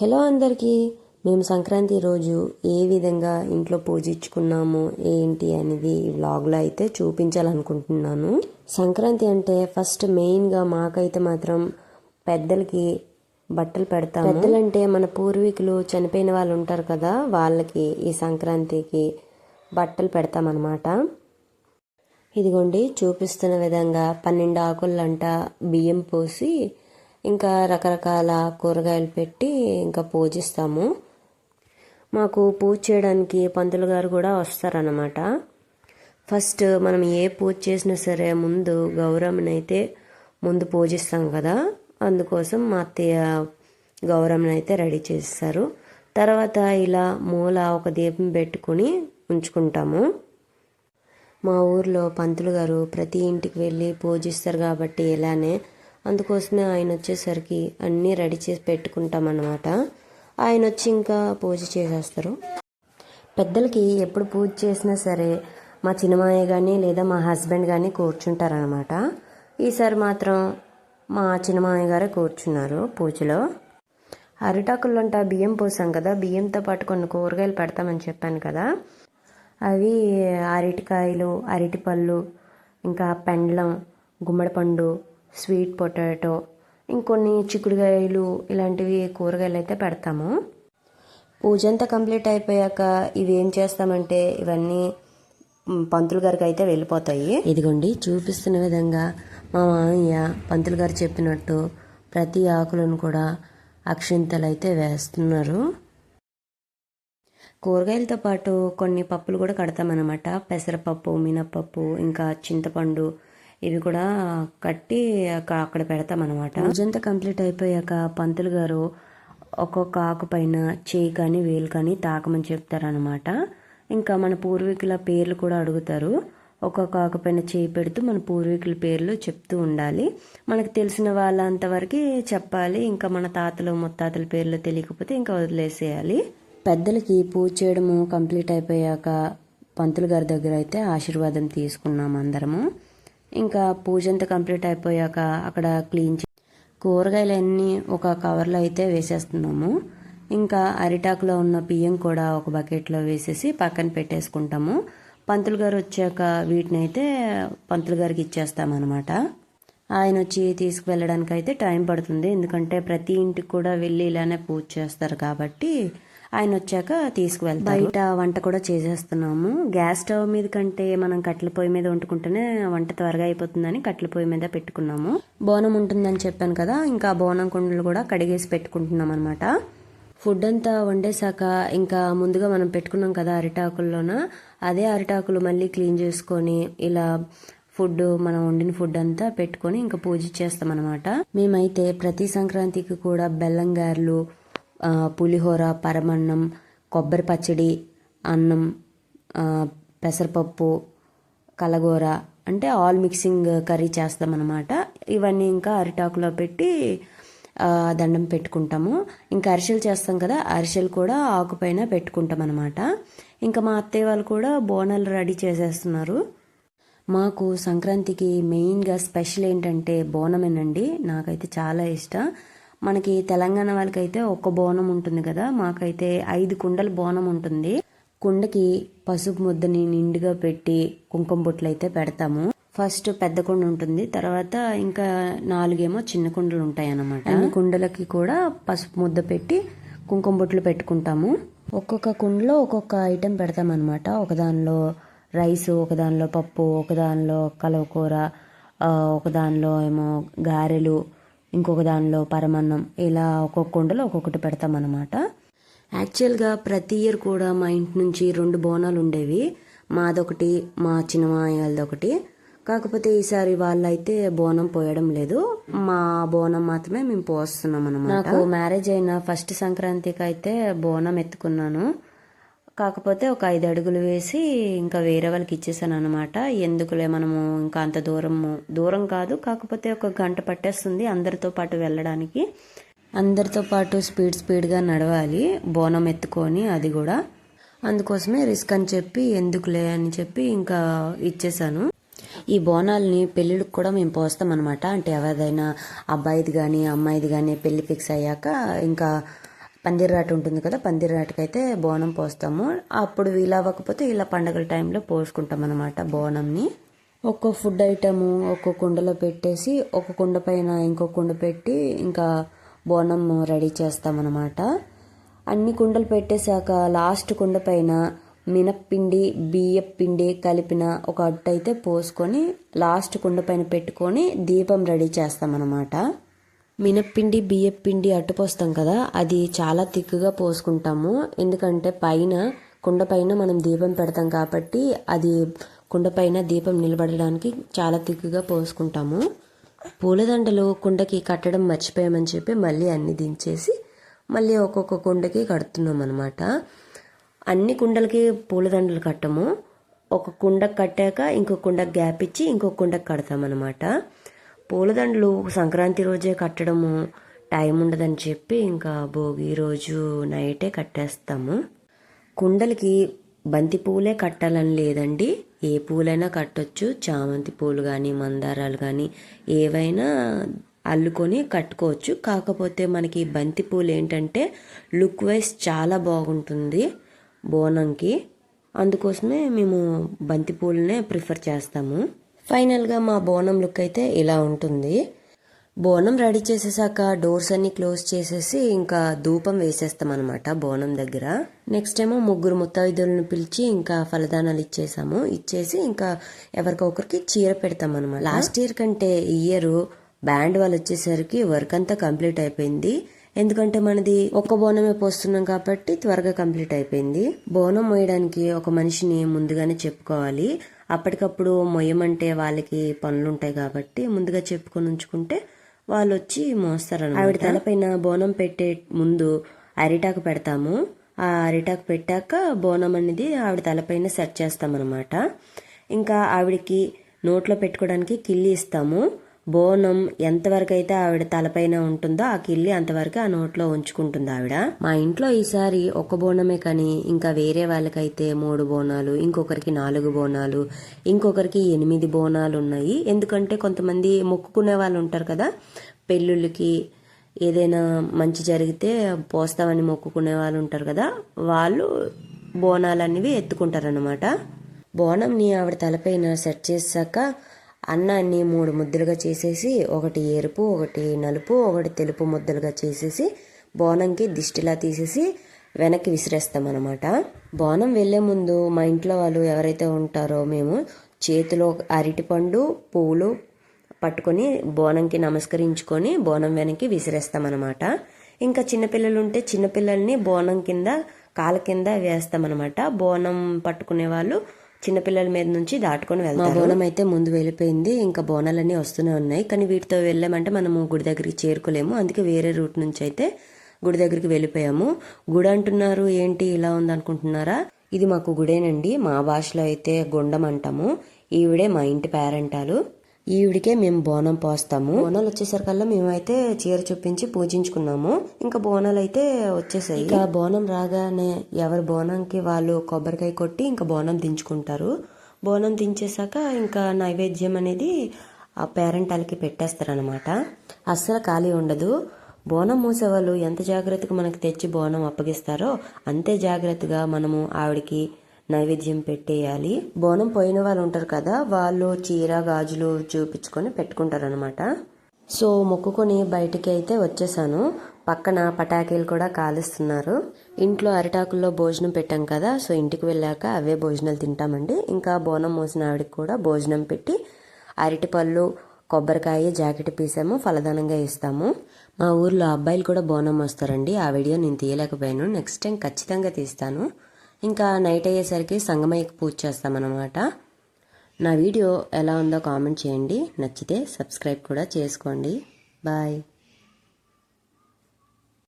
Hello అందరికీ మేము సంక్రాంతి రోజు ఏ విధంగా ఇంట్లో పూజించుకున్నాము ఏంటి అనేది ఈ వ్లాగ్లో అయితే చూపించాలనుకుంటున్నాను. సంక్రాంతి అంటే ఫస్ట్ మెయిన్గా మాకైతే మాత్రం పెద్దలకి బట్టలు పెడతాము. పెద్దలంటే మన పూర్వీకులు చనిపోయిన వాళ్ళు ఉంటారు కదా వాళ్ళకి ఈ సంక్రాంతికి బట్టలు పెడతామన్నమాట. ఇదిగోండి చూపిస్తున్న విధంగా పన్నెండు ఆకులంట బియ్యం పోసి ఇంకా రకరకాల కూరగాయలు పెట్టి ఇంకా పూజిస్తాము. మాకు పూజ చేయడానికి పంతులు గారు కూడా వస్తారన్నమాట. ఫస్ట్ మనం ఏ పూజ చేసినా సరే ముందు గౌరమ్మనైతే ముందు పూజిస్తాం కదా. అందుకోసం మా అత్తయ్య గౌరమ్మనైతే రెడీ చేస్తారు. తర్వాత ఇలా మూల ఒక దీపం పెట్టుకుని ఉంచుకుంటాము. మా ఊర్లో పంతులు గారు ప్రతి ఇంటికి వెళ్ళి పూజిస్తారు కాబట్టి ఇలానే అందుకోసమే ఆయన వచ్చేసరికి అన్నీ రెడీ చేసి పెట్టుకుంటామన్నమాట. ఆయన వచ్చి ఇంకా పూజ చేసేస్తారు. పెద్దలకి ఎప్పుడు పూజ చేసినా సరే మా చిన్నమాయ కానీ లేదా మా హస్బెండ్ కానీ కూర్చుంటారనమాట ఈసారి మాత్రం మా చిన్నమాయ గారే కూర్చున్నారు పూజలో. అరిటాకుల్లోంట బియ్యం పోసాం కదా బియ్యంతో పాటు కొన్ని కూరగాయలు పెడతామని చెప్పాను కదా. అవి అరటికాయలు అరటిపళ్ళు ఇంకా పెండ్లం గుమ్మడి పండు స్వీట్ పొటాటో ఇంకొన్ని చిక్కుడుకాయలు ఇలాంటివి కూరగాయలు అయితే పెడతాము. పూజ అంతా కంప్లీట్ అయిపోయాక ఇవి ఏం చేస్తామంటే ఇవన్నీ పంతులు గారికి అయితే వెళ్ళిపోతాయి. ఇదిగోండి చూపిస్తున్న విధంగా మా మామయ్య పంతులు గారు చెప్పినట్టు ప్రతి ఆకులను కూడా అక్షింతలు అయితే వేస్తున్నారు. కూరగాయలతో పాటు కొన్ని పప్పులు కూడా కడతామన్నమాట. పెసరపప్పు మినప్పప్పు ఇంకా చింతపండు ఇవి కూడా కట్టి అక్కడ పెడతామన్నమాట. రోజంతా కంప్లీట్ అయిపోయాక పంతులు గారు ఒక్కొక్క ఆకు పైన చేయి కానీ వేలు కానీ తాకమని చెప్తారనమాట ఇంకా మన పూర్వీకుల పేర్లు కూడా అడుగుతారు. ఒక్కొక్క ఆకు పైన చేయి పెడుతూ మన పూర్వీకుల పేర్లు చెప్తూ ఉండాలి. మనకు తెలిసిన వాళ్ళంతవరకు చెప్పాలి. ఇంకా మన తాతలు ముత్తాతల పేర్లు తెలియకపోతే ఇంకా వదిలేసేయాలి. పెద్దలకి పూజ చేయడము కంప్లీట్ అయిపోయాక పంతులు గారి దగ్గర అయితే ఆశీర్వాదం తీసుకున్నాం అందరము. ఇంకా పూజ అంతా కంప్లీట్ అయిపోయాక అక్కడ క్లీన్ కూరగాయలన్నీ ఒక కవర్లో అయితే వేసేస్తున్నాము. ఇంకా అరిటాకులో ఉన్న బియ్యం కూడా ఒక బకెట్లో వేసేసి పక్కన పెట్టేసుకుంటాము. పంతులు గారు వచ్చాక వీటిని అయితే పంతులు గారికి ఇచ్చేస్తామన్నమాట. ఆయన వచ్చి తీసుకువెళ్ళడానికి అయితే టైం పడుతుంది. ఎందుకంటే ప్రతి ఇంటికి కూడా వెళ్ళి ఇలానే పూజ చేస్తారు కాబట్టి ఆయన వచ్చాక తీసుకువెళ్తారు. బయట వంట కూడా చేసేస్తున్నాము. గ్యాస్ స్టవ్ మీద కంటే మనం కట్టెల పొయ్యి మీద వండుకుంటేనే వంట త్వరగా అయిపోతుందని కట్టెల పొయ్యి మీద పెట్టుకున్నాము. బోనం ఉంటుందని చెప్పాను కదా ఇంకా బోనం కుండలు కూడా కడిగేసి పెట్టుకుంటున్నాం అనమాట ఫుడ్ అంతా వండేశాక ఇంకా ముందుగా మనం పెట్టుకున్నాం కదా అరిటాకుల్లోన అదే అరిటాకులు మళ్ళీ క్లీన్ చేసుకొని ఇలా ఫుడ్ మనం వండిన ఫుడ్ అంతా పెట్టుకొని ఇంకా పూజ చేస్తాం అనమాట మేమైతే ప్రతి సంక్రాంతికి కూడా బెల్లం గారెలు పులిహోర పరమన్నం కొబ్బరి పచ్చడి అన్నం పెసరపప్పు కలగూర అంటే ఆల్ మిక్సింగ్ కర్రీ చేస్తామన్నమాట. ఇవన్నీ ఇంకా అరిటాకులో పెట్టి దండం పెట్టుకుంటాము. ఇంకా అరిసెలు చేస్తాం కదా అరిసెలు కూడా ఆకుపైన పెట్టుకుంటాం అనమాట ఇంకా మా అత్తయ్య వాళ్ళు కూడా బోనాలు రెడీ చేసేస్తున్నారు. మాకు సంక్రాంతికి మెయిన్గా స్పెషల్ ఏంటంటే బోనమేనండి. నాకైతే చాలా ఇష్టం. మనకి తెలంగాణ వాళ్ళకైతే ఒక్క బోనం ఉంటుంది కదా మాకైతే ఐదు కుండల బోనం ఉంటుంది. కుండకి పసుపు ముద్దని నిండుగా పెట్టి కుంకుమ బొట్లు అయితే పెడతాము. ఫస్ట్ పెద్ద కుండ ఉంటుంది తర్వాత ఇంకా నాలుగేమో చిన్న కుండలు ఉంటాయి అన్నమాట అన్ని కుండలకి కూడా పసుపు ముద్ద పెట్టి కుంకుమ బొట్లు పెట్టుకుంటాము. ఒక్కొక్క కుండలో ఒక్కొక్క ఐటెం పెడతాం అనమాట ఒక దానిలో రైస్ ఒక దానిలో పప్పు ఒక దానిలో కలవకూర ఒకదానిలో ఒక దానిలో ఏమో గారెలు ఇంకొక దానిలో పరమన్నం ఇలా ఒక్కొక్క కుండలో ఒక్కొక్కటి పెడతామన్నమాట. యాక్చువల్గా ప్రతి ఇయర్ కూడా మా ఇంటి నుంచి రెండు బోనాలు ఉండేవి. మాదొకటి మా చిన్నమాయలదొకటి. కాకపోతే ఈసారి వాళ్ళైతే బోనం పోయడం లేదు. మా బోనం మాత్రమే మేము పోస్తున్నాం అనమాట నాకు మ్యారేజ్ అయిన ఫస్ట్ సంక్రాంతికి అయితే బోనం ఎత్తుకున్నాను. కాకపోతే ఒక ఐదు అడుగులు వేసి ఇంకా వేరే వాళ్ళకి ఇచ్చేసాను అనమాట ఎందుకులే మనము ఇంకా అంత దూరం దూరం కాదు కాకపోతే ఒక గంట పట్టేస్తుంది అందరితో పాటు వెళ్ళడానికి. అందరితో పాటు స్పీడ్ స్పీడ్గా నడవాలి బోనం ఎత్తుకొని అది కూడా. అందుకోసమే రిస్క్ అని చెప్పి ఎందుకులే అని చెప్పి ఇంకా ఇచ్చేసాను. ఈ బోనాల్ని పెళ్ళిళ్ళకి కూడా మేము పోస్తాం అనమాట అంటే ఎవరిదైనా అబ్బాయిది కానీ అమ్మాయిది కానీ పెళ్ళి ఫిక్స్ అయ్యాక ఇంకా పందిరాటు ఉంటుంది కదా పందిర్రాటకి అయితే బోనం పోస్తాము. అప్పుడు వీలు అవ్వకపోతే ఇలా పండగల టైంలో పోసుకుంటాం అనమాట బోనంని. ఒక్కో ఫుడ్ ఐటము ఒక్కో కుండలో పెట్టేసి ఒక కుండ పైన ఇంకో కుండ పెట్టి ఇంకా బోనం రెడీ చేస్తామన్నమాట అన్ని కుండలు పెట్టేశాక లాస్ట్ కుండ పైన మినప్పిండి బియ్యపిండి కలిపిన ఒక అట్టు అయితే పోసుకొని లాస్ట్ కుండ పైన పెట్టుకొని దీపం రెడీ చేస్తామన్నమాట మినప్పిండి బియ్యపిండి అట్టుపోస్తాం కదా అది చాలా తిక్కుగా పోసుకుంటాము. ఎందుకంటే పైన కుండ పైన మనం దీపం పెడతాం కాబట్టి అది కుండ పైన దీపం నిలబడడానికి చాలా తిక్కుగా పోసుకుంటాము. పూలదండలు కుండకి కట్టడం మర్చిపోయామని చెప్పి మళ్ళీ అన్ని దించేసి మళ్ళీ ఒక్కొక్క కుండకి కడుతున్నాం అనమాట అన్ని కుండలకి పూలదండలు కట్టము. ఒక కుండకు కట్టాక ఇంకో కుండకు గ్యాప్ ఇచ్చి ఇంకో కుండకు కడతామన్నమాట. పూలదండలు సంక్రాంతి రోజే కట్టడము టైం ఉండదని చెప్పి ఇంకా భోగి రోజు నైటే కట్టేస్తాము. కుండలకి బంతి పూలే కట్టాలని లేదండి. ఏ పూలైనా కట్టొచ్చు. చామంతి పూలు కానీ మందారాలు కానీ ఏవైనా అల్లుకొని కట్టుకోవచ్చు. కాకపోతే మనకి బంతి పూలు ఏంటంటే లుక్ వైజ్ చాలా బాగుంటుంది బోనంకి. అందుకోసమే మేము బంతి పూలనే ప్రిఫర్ చేస్తాము. ఫైనల్గా మా బోనం లుక్ అయితే ఇలా ఉంటుంది. బోనం రెడీ చేసేసాక డోర్స్ అన్ని క్లోజ్ చేసేసి ఇంకా ధూపం వేసేస్తాం అనమాట బోనం దగ్గర. నెక్స్ట్ ఏమో ముగ్గురు ముత్తైదులను పిలిచి ఇంకా ఫలదానాలు ఇచ్చేసాము. ఇచ్చేసి ఇంకా ఎవరికొకరికి చీర పెడతాం అనమాట లాస్ట్ ఇయర్ కంటే ఈ ఇయర్ బ్యాండ్ వాళ్ళు వచ్చేసరికి వర్క్ అంతా కంప్లీట్ అయిపోయింది. ఎందుకంటే మనది ఒక్క బోనమే పోస్తున్నాం కాబట్టి త్వరగా కంప్లీట్ అయిపోయింది. బోనం మోయడానికి ఒక మనిషిని ముందుగానే చెప్పుకోవాలి. అప్పటికప్పుడు మొయ్యమంటే వాళ్ళకి పనులు ఉంటాయి కాబట్టి ముందుగా చెప్పుకొని ఉంచుకుంటే వాళ్ళు వచ్చి మోస్తారు ఆవిడ తలపైన బోనం పెట్టే ముందు అరిటాకు పెడతాము. ఆ అరిటాకు పెట్టాక బోనం అనేది ఆవిడ తలపైన సెట్ చేస్తామన్నమాట. ఇంకా ఆవిడకి నోట్లో పెట్టుకోవడానికి కిల్లి ఇస్తాము. బోనం ఎంతవరకు అయితే ఆవిడ తలపైన ఉంటుందో ఆ కిల్లి అంతవరకు ఆ నోట్లో ఉంచుకుంటుంది ఆవిడ. మా ఇంట్లో ఈసారి ఒక బోనమే కానీ ఇంకా వేరే వాళ్ళకైతే మూడు బోనాలు ఇంకొకరికి నాలుగు బోనాలు ఇంకొకరికి ఎనిమిది బోనాలు ఉన్నాయి. ఎందుకంటే కొంతమంది మొక్కుకునే వాళ్ళు ఉంటారు కదా పెళ్ళిళ్ళకి ఏదైనా మంచి జరిగితే పోస్తామని మొక్కుకునే వాళ్ళు ఉంటారు కదా వాళ్ళు బోనాలు అనేవి ఎత్తుకుంటారనమాట బోనంని ఆవిడ తలపైన సెట్ చేశాక అన్నాన్ని మూడు ముద్దలుగా చేసేసి ఒకటి ఎరుపు ఒకటి నలుపు ఒకటి తెలుపు ముద్దలుగా చేసేసి బోనంకి దిష్టిలా తీసేసి వెనక్కి విసిరేస్తామన్నమాట. బోనం వెళ్ళే ముందు మా ఇంట్లో వాళ్ళు ఎవరైతే ఉంటారో మేము చేతిలో అరటిపండు పువ్వులు పట్టుకొని బోనంకి నమస్కరించుకొని బోనం వెనక్కి విసిరేస్తామన్నమాట. ఇంకా చిన్నపిల్లలు ఉంటే చిన్నపిల్లల్ని బోనం కింద కాళ్ళ కింద వేస్తామన్నమాట. బోనం పట్టుకునే వాళ్ళు చిన్నపిల్లల మీద నుంచి దాటుకొని వెళ్తాం బోనం అయితే ముందు వెళ్ళిపోయింది. ఇంకా బోనాలన్నీ వస్తూనే ఉన్నాయి. కానీ వీటితో వెళ్ళామంటే మనము గుడి దగ్గరికి చేరుకోలేము. అందుకే వేరే రూట్ నుంచి అయితే గుడి దగ్గరికి వెళ్ళిపోయాము. గుడి అంటున్నారు ఏంటి ఇలా ఉంది అనుకుంటున్నారా? ఇది మాకు గుడేనండి. మా భాషలో అయితే గుండం అంటాము. ఈవిడే మా ఇంటి పేరెంటాలు. ఈవిడికే మేము బోనం పోస్తాము. బోనాలు వచ్చేసరికల్లా మేమైతే చీర చూపించి పూజించుకున్నాము. ఇంకా బోనాలు అయితే వచ్చేసాయి. ఇంకా బోనం రాగానే ఎవరి బోనంకి వాళ్ళు కొబ్బరికాయ కొట్టి ఇంకా బోనం దించుకుంటారు. బోనం దించేసాక ఇంకా నైవేద్యం అనేది ఆ పేరెంటాలకి పెట్టేస్తారనమాట అస్సలు ఖాళీ ఉండదు. బోనం మూసేవాళ్ళు ఎంత జాగ్రత్తగా మనకు తెచ్చి బోనం అప్పగిస్తారో అంతే జాగ్రత్తగా మనము ఆవిడకి నైవేద్యం పెట్టేయాలి. బోనం పోయిన వాళ్ళు ఉంటారు కదా వాళ్ళు చీర గాజులు చూపించుకొని పెట్టుకుంటారనమాట సో మొక్కుకొని బయటికి అయితే వచ్చేసాను. పక్కన పటాకీలు కూడా కాలుస్తున్నారు. ఇంట్లో అరిటాకుల్లో భోజనం పెట్టాం కదా సో ఇంటికి వెళ్ళాక అవే భోజనాలు తింటామండి. ఇంకా బోనం మోసిన ఆవిడకి కూడా భోజనం పెట్టి అరటిపళ్ళు కొబ్బరికాయ జాకెట్ పీసాము ఫలదానంగా ఇస్తాము. మా ఊర్లో అబ్బాయిలు కూడా బోనం వస్తారండి ఆ వీడియో నేను తీయలేకపోయాను. నెక్స్ట్ టైం ఖచ్చితంగా తీస్తాను. ఇంకా నైట్ అయ్యేసరికి సంగమయ్యకు పూజ చేస్తామన్నమాట. నా వీడియో ఎలా ఉందో కామెంట్ చేయండి. నచ్చితే సబ్స్క్రైబ్ కూడా చేసుకోండి. బాయ్.